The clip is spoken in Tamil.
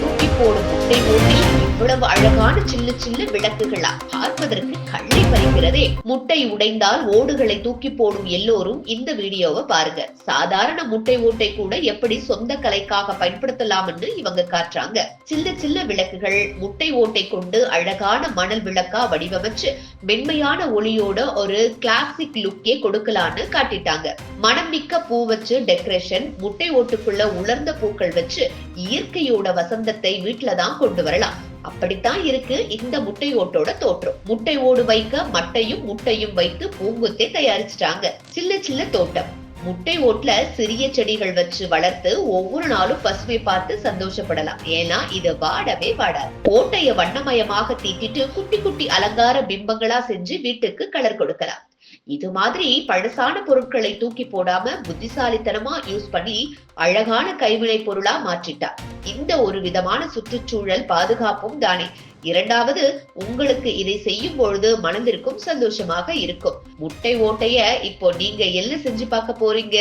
தூக்கி போடும் முட்டை ஓட்டில் அவ்வளவு அழகான சில்லு சில்லு விளக்குகளா பார்ப்பதற்கு கண்ணை பறிக்கிறதே முட்டை உடைந்தால் ஓடுகளை தூக்கி போடும் எல்லோரும் இந்த வீடியோவை பாருங்க. சாதாரண முட்டை ஓட்டை கூட எப்படி சொந்த கலைக்காக பயன்படுத்தலாம்னு இவங்க காட்டுறாங்க. சில்லு சில்லு விளக்குகள் முட்டை ஓட்டை கொண்டு அழகான மணல் விளக்கா வடிவமைச்சு மென்மையான ஒளியோட ஒரு கிளாசிக் லுக்கே கொடுக்கலான்னு காட்டிட்டாங்க. மனம் மிக்க பூ வச்சு டெக்கரேஷன் முட்டை ஓட்டுக்குள்ள உலர்ந்த பூக்கள் வச்சு இயற்கையோட வசந்தத்தை வீட்டுல தான் கொண்டு வரலாம். அப்படித்தான் இருக்கு இந்த முட்டை ஓட்டோட தோற்றம். முட்டை ஓடு வைக்க மட்டையும் முட்டையும் வைத்து பூங்குத்தே தயாரிச்சிட்டாங்க. சின்ன சின்ன தோட்டம். முட்டை ஓட்டுல சிறிய செடிகள் வச்சு வளர்த்து ஒவ்வொரு நாளும் பசுவை பார்த்து சந்தோஷப்படலாம். ஏன்னா இது வாடவே வாடாது. ஓட்டைய வண்ணமயமாக தீட்டிட்டு குட்டி குட்டி அலங்கார பிம்பங்களா செஞ்சு வீட்டுக்கு கலர் கொடுக்கலாம். இது மாதிரி பழசான பொருட்களை தூக்கி போடாம புத்திசாலித்தனமா யூஸ் பண்ணி அழகான கைவினை பொருளா மாற்றிட்டா. இந்த ஒரு விதமான சுற்றுச்சூழல் பாதுகாப்பும் தானே. இரண்டாவது உங்களுக்கு இதை செய்யும் பொழுது மனதிற்கும் சந்தோஷமாக இருக்கும். முட்டை ஓட்டைய இப்போ நீங்க என்ன செஞ்சு பார்க்க போறீங்க?